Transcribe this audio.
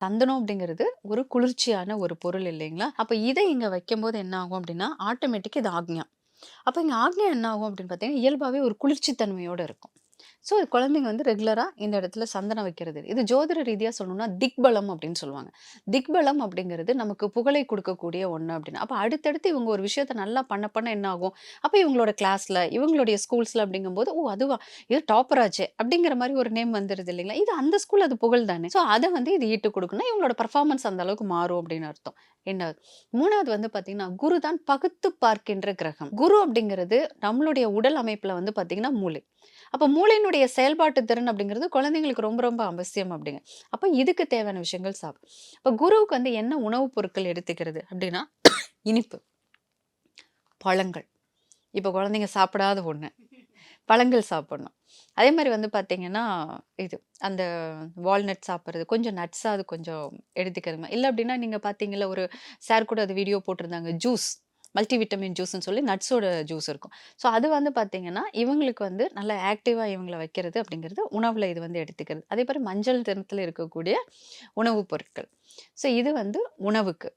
சந்தனம் அப்படிங்கிறது ஒரு குளிர்ச்சியான ஒரு பொருள் இல்லைங்களா? அப்ப இதை இங்க வைக்கும்போது என்ன ஆகும் அப்படின்னா, ஆட்டோமேட்டிக் இது ஆக்ஞா. அப்போ இங்கே ஆக்ஞா என்ன ஆகும் அப்படின்னு பார்த்தீங்கன்னா, இயல்பாகவே ஒரு குளிர்ச்சி தன்மையோட இருக்கும். ஸோ குழந்தைங்க வந்து ரெகுலராக இந்த இடத்துல சந்தனம் வைக்கிறது. இது ஜோதிட ரீதியாக சொல்லணும்னா திக்பலம் அப்படின்னு சொல்லுவாங்க. திக்பலம் அப்படிங்கிறது நமக்கு புகழை கொடுக்கக்கூடிய ஒன்று அப்படின்னு. அப்போ அடுத்தடுத்து இவங்க ஒரு விஷயத்தை நல்லா பண்ண பண்ண என்ன ஆகும்? அப்போ இவங்களோட கிளாஸில் இவங்களுடைய ஸ்கூல்ஸ்ல அப்படிங்கும்போது, "ஓ! அதுவா? இது டாப்பராச்சே அப்படிங்கிற மாதிரி ஒரு நேம் வந்துடுது இல்லைங்களா? இது அந்த ஸ்கூல் அது புகழ் தானே! ஸோ அதை வந்து இது ஈட்டு கொடுக்குன்னா இவங்களோட பர்ஃபார்மன்ஸ் அந்த அளவுக்கு மாறும் அப்படின்னு அர்த்தம். 2வது. 3வது வந்து பார்த்தீங்கன்னா, குரு தான் பகுத்து பார்க்கின்ற கிரகம். குரு அப்படிங்கிறது நம்மளுடைய உடல் அமைப்பில் வந்து பார்த்தீங்கன்னா, மூளை. அப்போ மூளையினுடைய செயல்பாட்டு திறன் அப்படிங்கிறது குழந்தைங்களுக்கு ரொம்ப ரொம்ப அவசியம் அப்படிங்க. அப்போ இதுக்கு தேவையான விஷயங்கள் சாப்பிடும். இப்போ குருவுக்கு வந்து என்ன உணவுப் பொருட்கள் எடுத்துக்கிறது அப்படின்னா, இனிப்பு, பழங்கள். இப்போ குழந்தைங்க சாப்பிடாத ஒண்ணு. பழங்கள் சாப்பிடணும். அதே மாதிரி வந்து பார்த்தீங்கன்னா, இது அந்த வால்நட் சாப்பிடுறது, கொஞ்சம் நட்ஸாவது கொஞ்சம் எடுத்துக்கிறதுமா இல்ல அப்படின்னா நீங்க பார்த்தீங்களா ஒரு சார் கூட அது வீடியோ போட்டிருந்தாங்க. ஜூஸ். மல்டி விட்டமின் ஜூஸ்ன்னு சொல்லி நட்ஸோட ஜூஸ் இருக்கும். ஸோ அது வந்து பார்த்தீங்கன்னா, இவங்களுக்கு வந்து நல்லா ஆக்டிவாக இவங்கள வைக்கிறது அப்படிங்கிறது உணவில் இது வந்து எடுத்துக்கிறது. அதே மாதிரி மஞ்சள் தினத்தில் இருக்கக்கூடிய உணவுப் பொருட்கள். ஸோ இது வந்து உணவுக்கு.